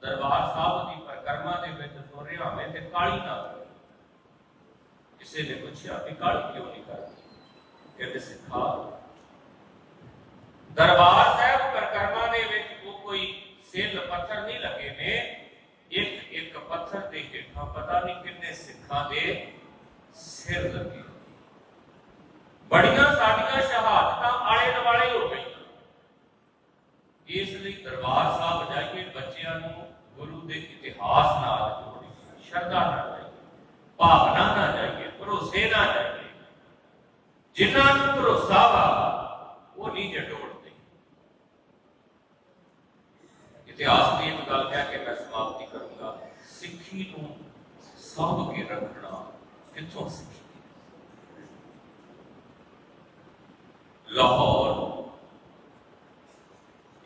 ਦਰਬਾਰ ਸਾਹਿਬ ਦੀ ਪਰਿਕਰਮਾ ਦੇ ਵਿੱਚ ਤੁਰ ਰਿਹਾ ਹੋਵੇਂ ਤੇ ਕਾਲੀ ਨਾ ਕਰੇ ਕਿਸੇ ਨੇ ਪੁੱਛਿਆ ਕਿ ਕਾਲੀ ਕਿਉਂ ਨਹੀਂ ਕਰਦੀ ਕਹਿੰਦੇ ਸਿੱਖਾ ਦਰਬਾਰ ਸਾਹਿਬ ਪਰਿਕਰਮਾ ਦੇ ਵਿੱਚ ਉਹ ਕੋਈ ਸਿੱਲ ਪੱਥਰ ਨਹੀਂ ਲੱਗੇ ਨੇ ਇੱਕ ਇੱਕ ਪੱਥਰ ਦੇ ਹੇਠਾਂ ਪਤਾ ਨਹੀਂ ਕਿੰਨੇ ਸਿੱਖਾਂ ਦੇ ਸਿਰ ਲੱਗੇ ਬੜੀਆਂ ਸਾਡੀਆਂ ਸ਼ਹਾਦਤਾਂ ਆਲੇ ਦੁਆਲੇ ਹੋ ਗਈਆਂ ਇਸ ਲਈ ਦਰਬਾਰ ਸਾਹਿਬ ਜਾਈਏ ਬੱਚਿਆਂ ਨੂੰ ਗੁਰੂ ਦੇ ਇਤਿਹਾਸ ਨਾਲ ਜੋੜੀਏ ਸ਼ਰਧਾ ਨਾਲ ਜਾਈਏ ਭਾਵਨਾ ਨਾਲ ਜਾਈਏ ਭਰੋਸੇ ਨਾਲ ਜਾਈਏ ਜਿਨ੍ਹਾਂ ਨੂੰ ਭਰੋਸਾ ਵਾ ਉਹ ਨਹੀਂ ਜਟੋੜਦੇ ਇਤਿਹਾਸ ਦੀ ਇੱਕ ਗੱਲ ਕਹਿ ਕੇ ਮੈਂ ਸਮਾਪਤੀ ਕਰੂੰਗਾ ਸਿੱਖੀ ਨੂੰ ਸਾਂਭ ਕੇ ਰੱਖਣਾ ਕਿੱਥੋਂ ਸਿੱਖੀ ਲਾਹੌਰ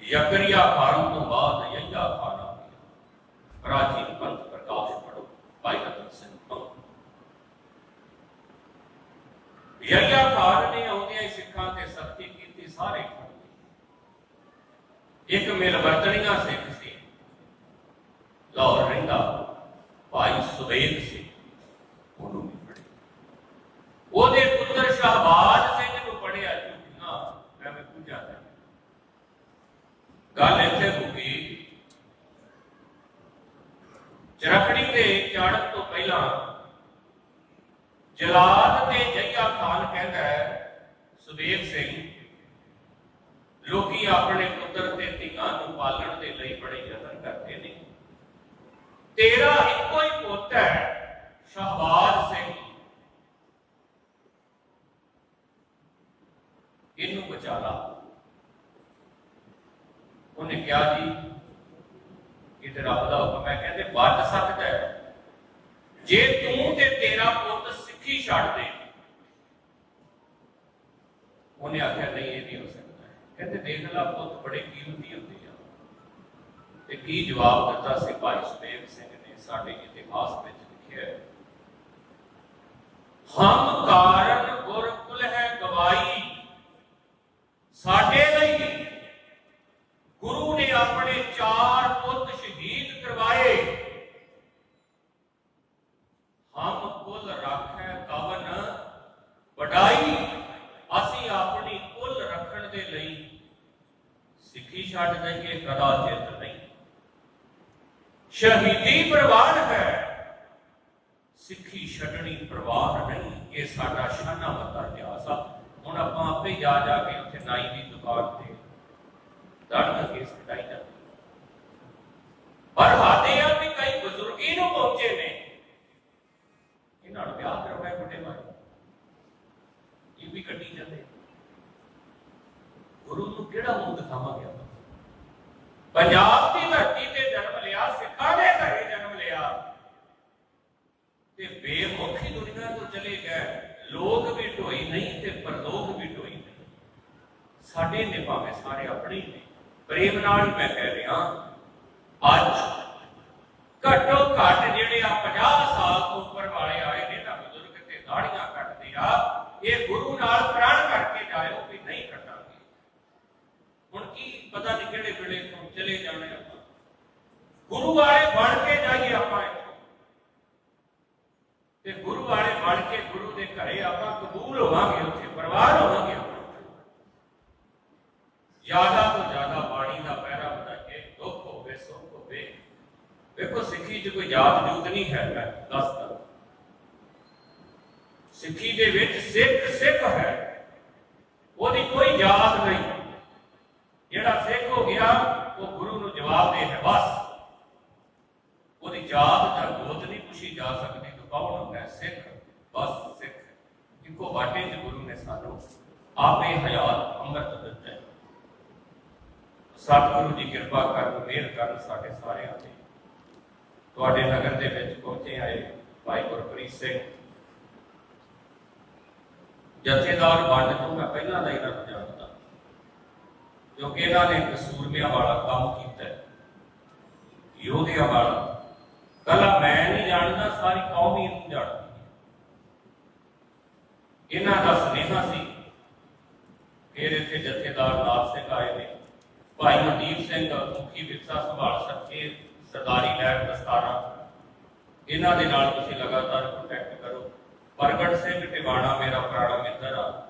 ਯਕਰੀਆ ਖਾਨ ਤੋਂ ਬਾਅਦ ਯਹੀਆ ਖਾਨ ਆ ਗਿਆ ਪ੍ਰਾਚੀਨ ਪੰਥ ਪ੍ਰਕਾਸ਼ ਪੜੋ ਭਾਈ ਰਤਨ ਸਿੰਘ ਪੰਥ ਯਹੀਆ ਖਾਨ ਨੇ ਆਉਂਦਿਆਂ ਹੀ ਸਿੱਖਾਂ ਤੇ ਸਖਤੀ ਕੀਤੀ ਸਾਰੇ ਖਾਨ ਇੱਕ ਮਿਲ ਵਰਤਣੀਆਂ ਸਿੱਖ ਸੀ ਲਾਹੌਰ ਰਹਿੰਦਾ ਭਾਈ ਸੁਬੇਦ ਸੀ ਉਹਨੂੰ ਵੀ ਪੜ੍ਹਿਆ ਉਹਦੇ ਪੁੱਤਰ ਸ਼ਹਬਾਜ਼ ਸਿੰਘ ਨੂੰ ਪੜਿਆ ਝੂਠੀਆਂ ਐਵੇਂ ਪੂਜਾ ਕਰ ਗੱਲ ਇੱਥੇ ਮੁੱਕੀ ਚਰਖੜੀ ਤੇ ਚੜ੍ਹਨ ਤੋਂ ਪਹਿਲਾਂ ਜਲਾਦ ਤੇ ਜਈਆ ਖਾਨ ਕਹਿੰਦਾ ਹੈ ਸੁਦੇਵ ਸਿੰਘ ਲੋਕੀ ਆਪਣੇ ਪੁੱਤਰ ਤੇ ਧੀਆਂ ਨੂੰ ਪਾਲਣ ਦੇ ਲਈ ਬੜੇ ਯਤਨ ਕਰਦੇ ਨੇ ਤੇਰਾ ਇੱਕੋ ਹੀ ਪੁੱਤ ਹੈ ਸ਼ਹਬਾਜ਼ ਸਿੰਘ ਕਿਹਾ ਜੀ ਇਹ ਤੇ ਰੱਬ ਦਾ ਹੁਕਮ ਹੈ ਕਹਿੰਦੇ ਬਚ ਸਕਦਾ ਹੈ ਜੇ ਤੂੰ ਤੇ ਤੇਰਾ ਪੁੱਤ ਸਿੱਖੀ ਛੱਡ ਦੇ ਉਹਨੇ ਆਖਿਆ ਨਹੀਂ ਇਹ ਨਹੀਂ ਹੋ ਸਕਦਾ। ਕਹਿੰਦੇ ਦੇਖ ਲਾ ਪੁੱਤ ਬੜੇ ਕੀਮਤੀ ਹੁੰਦੇ ਆ। ਤੇ ਕੀ ਜਵਾਬ ਦਿੱਤਾ ਸੀ ਭਾਈ ਸੁਬੇਗ ਸਿੰਘ ਨੇ ਸਾਡੇ ਇਤਿਹਾਸ ਵਿੱਚ ਲਿਖਿਆ ਹੈ? ਹਮ ਕਾਰਨ ਗੁਰ ਕੁਲ ਹੈ ਗਵਾਈ ਸਾਡੇ ਲਈ ਗੁਰੂ ਨੇ ਆਪਣੇ ਚਾਰ ਪੁੱਤ ਸ਼ਹੀਦ ਕਰਵਾਏ ਹਮ ਕੁਲ ਰੱਖੈ ਕਵਨ ਵਡਾਈ ਅਸੀਂ ਆਪਣੀ ਕੁਲ ਰੱਖਣ ਦੇ ਲਈ ਸਿੱਖੀ ਛੱਡ ਦੇਈਏ ਕਦਾਚਿਤ ਨਹੀਂ ਸ਼ਹੀਦੀ ਪ੍ਰਵਾਨ ਹੈ ਸਿੱਖੀ ਛੱਡਣੀ ਪ੍ਰਵਾਨ ਨਹੀਂ ਇਹ ਸਾਡਾ ਸ਼ਾਨਾ ਮਤਾ ਇਤਿਹਾਸ ਆ ਹੁਣ ਆਪਾਂ ਆਪੇ ਜਾ ਜਾ ਕੇ ਉੱਥੇ ਨਾਈ ਦੀ ਦੁਕਾਨ ਤੇ ਦਾੜੀਆਂ ਕੇਸ ਕਟਾਈ ਜਾਂਦੇ ਪਰ ਹਾਦੇ ਆ ਵੀ ਕਈ ਬਜ਼ੁਰਗੀ ਨੂੰ ਪਹੁੰਚੇ ਨੇ ਇਹਨਾਂ ਨੂੰ ਵਿਆਹ ਕਰਾਉਣਾ ਵੱਡੇ ਭਾਈ ਇਹ ਵੀ ਕੱਢੀ ਜਾਂਦੇ ਗੁਰੂ ਨੂੰ ਕਿਹੜਾ ਮੂੰਹ ਦਿਖਾਵਾਂਗੇ ਆਪਾਂ ਪੰਜਾਬ ਦੀ ਧਰਤੀ ਤੇ ਜਨਮ ਲਿਆ, ਸਿੱਖਾਂ ਦੇ ਘਰੇ ਜਨਮ ਲਿਆ। ਤੇ ਬੇਮੁਖੀ ਦੁਨੀਆ ਤੋਂ ਚਲੇ ਗਏ। ਲੋਕ ਵੀ ਢੋਈ ਨਹੀਂ ਤੇ ਪਰਲੋਕ ਵੀ ਢੋਈ ਨਹੀਂ। ਸਾਡੇ ਨੇ ਭਾਵੇਂ ਸਾਰੇ ਆਪਣੇ ਹੀ ਨੇ। ਪ੍ਰੇਮ ਨਾਲ ਹੀ ਮੈਂ ਕਹਿ ਰਿਹਾ ਅੱਜ ਘੱਟੋ ਘੱਟ ਜਿਹੜੇ ਆ 50 ਸਾਲ ਤੋਂ ਉੱਪਰ ਵਾਲੇ ਆਏ ਨੇ ਨਾ ਬਜ਼ੁਰਗ ਤੇ ਦਾੜੀਆਂ ਕੱਟਦੇ ਆ ਇਹ ਗੁਰੂ ਨਾਲ ਪ੍ਰਣ ਕਰਕੇ ਜਾਇਓ ਵੀ ਨਹੀਂ ਕੱਟਾਂਗੇ ਹੁਣ ਕੀ ਪਤਾ ਨਹੀਂ ਕਿਹੜੇ ਵੇਲੇ ਤੋਂ ਚਲੇ ਜਾਣੇ ਆਪਾਂ ਗੁਰੂ ਵਾਲੇ ਬਣ ਕੇ ਜਾਈਏ ਆਪਾਂ ਇੱਥੋਂ ਤੇ ਗੁਰੂ ਵਾਲੇ ਬਣ ਕੇ ਗੁਰੂ ਦੇ ਘਰੇ ਆਪਾਂ ਕਬੂਲ ਹੋਵਾਂਗੇ ਉੱਥੇ ਪਰਿਵਾਰ ਹੋਵਾਂਗੇ ਆਪਾਂ। ਜ਼ਿਆਦਾ ਤੋਂ ਜ਼ਿਆਦਾ ਬਾਣੀ ਦਾ ਪਹਿਰਾ ਵਧਾਈਏ ਦੁੱਖ ਹੋਵੇ ਸੁੱਖ ਹੋਵੇ ਵੇਖੋ ਸਿੱਖੀ 'ਚ ਕੋਈ ਯਾਦ ਜੂਤ ਨਹੀਂ ਹੈ ਮੈਂ ਦੱਸਦਾ ਸਿੱਖੀ ਦੇ ਵਿੱਚ ਸਿੱਖ ਸਿੱਖ ਹੈ ਉਹਦੀ ਕੋਈ ਜਾਤ ਨਹੀਂ ਜਿਹੜਾ ਸਿੱਖ ਹੋ ਗਿਆ ਉਹ ਗੁਰੂ ਨੂੰ ਜਵਾਬ ਦੇ ਹੈ ਬਸ ਉਹਦੀ ਜਾਤ ਜਾਂ ਗੋਤ ਨਹੀਂ ਪੁੱਛੀ ਜਾ ਸਕਦੀ ਕਿ ਕੌਣ ਹੁੰਦਾ ਹੈ ਸਿੱਖ ਬਸ ਸਿੱਖ ਇੱਕੋ ਬਾਟੇ 'ਚ ਗੁਰੂ ਨੇ ਸਾਨੂੰ ਆਪੇ ਹਯਾਤ ਅੰਮ੍ਰਿਤ ਦਿੱਤਾ ਹੈ ਸਤਿਗੁਰੂ ਜੀ ਕਿਰਪਾ ਕਰਨ ਮਿਹਰ ਸਾਡੇ ਸਾਰਿਆਂ ਤੇ ਤੁਹਾਡੇ ਨਗਰ ਦੇ ਵਿੱਚ ਪਹੁੰਚੇ ਆਏ ਭਾਈ ਗੁਰਪ੍ਰੀਤ ਸਿੰਘ। ਜਥੇਦਾਰ ਵੰਡ ਤੋਂ ਮੈਂ ਪਹਿਲਾਂ ਦਾ ਇਹਨਾਂ ਨੂੰ ਜਾਣਦਾ। ਕਿਉਂਕਿ ਇਹਨਾਂ ਨੇ ਕਸੂਰਮਿਆਂ ਵਾਲਾ ਕੰਮ ਕੀਤਾ ਯੋਧਿਆਂ ਵਾਲਾ। ਕੱਲਾ ਮੈਂ ਨਹੀਂ ਜਾਣਦਾ, ਸਾਰੀ ਕੌਮ ਹੀ ਇਹਨੂੰ ਜਾਣਦੀ ਇਹਨਾਂ ਦਾ ਸੁਨੇਹਾ ਸੀ ਫਿਰ ਇੱਥੇ ਜਥੇਦਾਰ ਲਾਲ ਸਿੰਘ ਆਏ ਨੇ। ਭਾਈ ਮਨਦੀਪ ਸਿੰਘ, ਮੁਖੀ ਵਿਰਸਾ ਸੰਭਾਲ ਸਕੇ ਸਰਦਾਰੀ ਲੈਬ ਦਸਤਾਰਾ। ਇਹਨਾਂ ਦੇ ਨਾਲ ਤੁਸੀਂ ਲਗਾਤਾਰ ਕੰਟੈਕਟ ਕਰੋ। ਪ੍ਰਗਟ ਸਿੰਘ ਟਿਵਾਣਾ ਮੇਰਾ ਪੁਰਾਣਾ ਮਿੱਤਰ ਆ,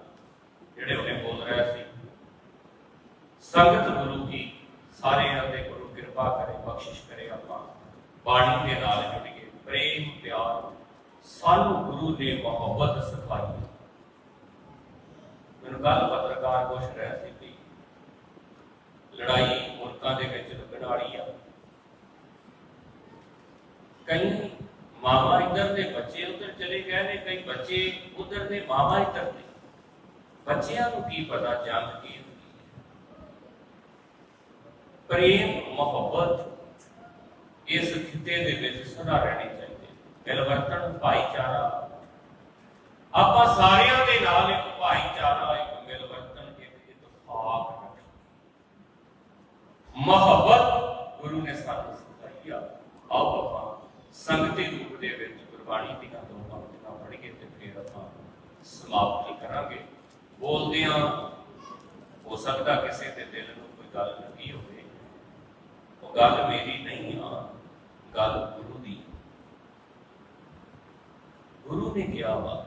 ਜਿਹੜੇ ਉਹਨੇ ਬੋਲ ਰਿਹਾ ਸੀ। ਸੰਗਤ ਗੁਰੂ ਕੀ, ਸਾਰਿਆਂ ਦੇ ਗੁਰੂ ਕਿਰਪਾ ਕਰੇ, ਬਖਸ਼ਿਸ਼ ਕਰੇ ਆਪਾਂ। ਬਾਣੀ ਦੇ ਨਾਲ ਜੁੜੀਏ ਪ੍ਰੇਮ, ਪਿਆਰ, ਸਾਨੂੰ ਗੁਰੂ ਨੇ ਮੁਹੱਬਤ ਸਿਖਾਈ। ਮੈਨੂੰ ਕੱਲ ਪੱਤਰਕਾਰ ਪੁੱਛ ਰਿਹਾ ਸੀ ਲੜਾਈ ਮੁਲਕਾਂ ਦੇ ਵਿੱਚ ਲੱਗਣ ਵਾਲੀ ਆ। ਕਈ ਮਾਵਾ ਇੱਧਰ ਦੇ ਬੱਚੇ ਉੱਧਰ ਚਲੇ ਗਏ ਨੇ, ਕਈ ਬੱਚੇ ਉੱਧਰ ਦੇ ਮਾਵਾ ਇੱਧਰ ਦੇ। ਬੱਚਿਆਂ ਨੂੰ ਕੀ ਪਤਾ ਜੰਗ ਕੀ ਹੁੰਦੀ ਹੈ? ਪ੍ਰੇਮ, ਮੁਹੱਬਤ ਇਸ ਖਿੱਤੇ ਦੇ ਵਿੱਚ ਸਦਾ ਰਹਿਣੀ ਚਾਹੀਦੀ ਹੈ। ਮਿਲਵਰਤਨ ਭਾਈਚਾਰਾ। ਆਪਾਂ ਸਾਰਿਆਂ ਦੇ ਨਾਲ ਇੱਕ ਭਾਈਚਾਰਾ ਇੱਕ ਮਿਲਵਰਤਨ ਇੱਕ ਇਤਫਾਕ ਰੱਖਣਾ ਮੁਹੱਬਤ ਗੁਰੂ ਨੇ ਸਾਨੂੰ ਸਿਖਾਈ ਆ। ਆਓ ਆਪਾਂ ਸੰਗਤੀ ਰੂਪ ਦੇ ਵਿੱਚ ਗੁਰਬਾਣੀ ਦੀਆਂ ਦੋ ਪੰਕਤੀਆਂ ਪੜ੍ਹੀਏ ਤੇ ਫਿਰ ਆਪਾਂ ਸਮਾਪਤੀ ਕਰਾਂਗੇ। ਬੋਲਦਿਆਂ ਹੋ ਸਕਦਾ ਕਿਸੇ ਦੇ ਦਿਲ ਨੂੰ ਕੋਈ ਗੱਲ ਲੱਗੀ ਹੋਵੇ। ਉਹ ਗੱਲ ਮੇਰੀ ਨਹੀਂ ਆ, ਗੱਲ ਗੁਰੂ ਦੀ। ਗੁਰੂ ਨੇ ਕਿਹਾ ਵਾ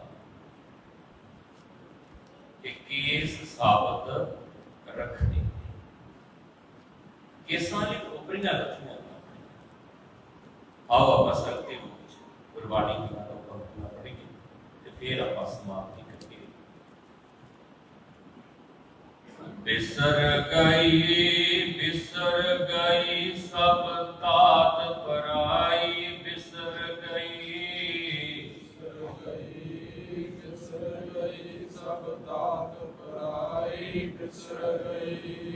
ਕਿ ਕੇਸ ਸਾਬਤ ਰੱਖਣੀ। ਕੇਸਾਂ ਲਈ ਉਪਰੀਆਂ ਰੱਖੀਆਂ ਆਓ ਆਪਾਂ ਸੰਗਤੀ ਰੂਪ ਵਿੱਚ ਗੁਰਬਾਣੀ ਦੀਆਂ ਦੋ ਪੰਕਤੀਆਂ ਪੜ੍ਹੀਏ ਤੇ ਫਿਰ ਆਪਾਂ ਸਮਾਪਤੀ ਕਰੀਏ ਬਿਸਰ ਗਈ ਬਿਸਰ ਗਈ ਸਭ ਤਾਤ ਪਰਾਈ ਬਿਸਰ ਗਈ ਬਿਸਰ ਗਈ ਸਭ ਤਾਤ ਪਰਾਈ ਬਿਸਰ ਗਈ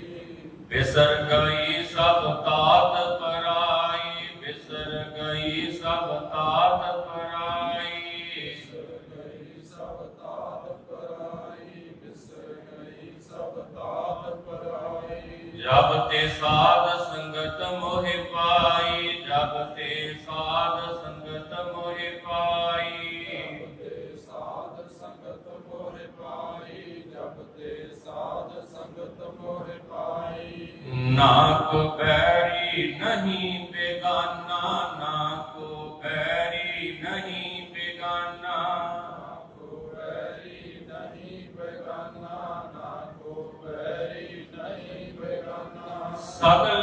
ਬਿਸਰ ਗਈ ਸਭ ਤਾ ਕੋ ਬੈਰੀ ਨਹੀਂ ਬੇਗਾਨਾ, ਨਾ ਕੋ ਬੈਰੀ ਨਹੀਂ ਬੇਗਾਨਾ। ਕੋ ਬੈਰੀ ਨਹੀਂ ਬੇਗਾਨਾ ਨਾ ਕੋ ਬੈਰੀ ਨਹੀਂ ਬੇਗਾਨਾ ਸਗਲ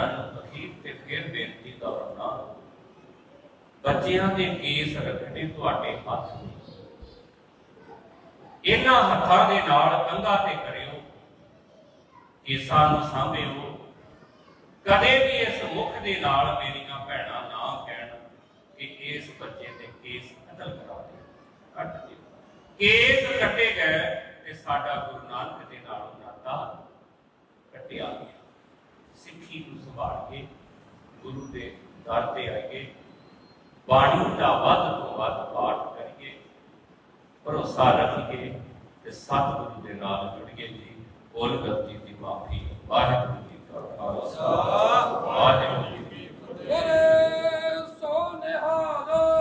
ਭੈਣਾਂ ਨੂੰ ਅਖੀਰ ਤੇ ਫਿਰ ਬੇਨਤੀ ਕਰਾਉਣਾ ਬੱਚਿਆਂ ਦੇ ਕੇਸ ਰੱਖਣੇ ਤੁਹਾਡੇ ਹੱਥ ਨੇ। ਇਹਨਾਂ ਹੱਥਾਂ ਦੇ ਨਾਲ ਕੰਧਾਂ ਤੇ ਕਰਿਓ। ਕੇਸਾਂ ਨੂੰ ਸਾਂਭਿਓ। ਕਦੇ ਵੀ ਇਸ ਮੁਖ ਦੇ ਨਾਲ ਮੇਰੀਆਂ ਭੈਣਾਂ ਨਾ ਕਹਿਣ ਕਿ ਇਸ ਬੱਚੇ ਦੇ ਕੇਸ ਕਤਲ ਕਰਾ ਦੇ ਕੱਟ ਦੇ ਕੇਸ ਕੱਟੇ ਗਏ ਤੇ ਸਾਡਾ ਗੁਰੂ ਨਾਨਕ ਦੇ ਨਾਲ ਨਾਤਾ ਕੱਟਿਆ ਗਿਆ। ਚੀਜ਼ ਨੂੰ ਸੰਭਾਲ ਕੇ, ਗੁਰੂ ਦੇ ਦਰ ਤੇ ਆਈਏ, ਬਾਣੀ ਦਾ ਵੱਧ ਤੋਂ ਵੱਧ ਪਾਠ ਕਰੀਏ, ਭਰੋਸਾ ਰੱਖੀਏ ਤੇ ਸਤਿਗੁਰੂ ਦੇ ਨਾਲ ਜੁੜੀਏ ਜੀ। ਬੋਲ ਗਲਤੀ ਦੀ ਮਾਫੀ, ਵਾਹਿਗੁਰੂ ਜੀ ਕਾ ਖਾਲਸਾ, ਵਾਹਿਗੁਰੂ ਜੀ ਕੀ ਫਤਿਹ। ਸੋਨੇ ਹਾਰਾ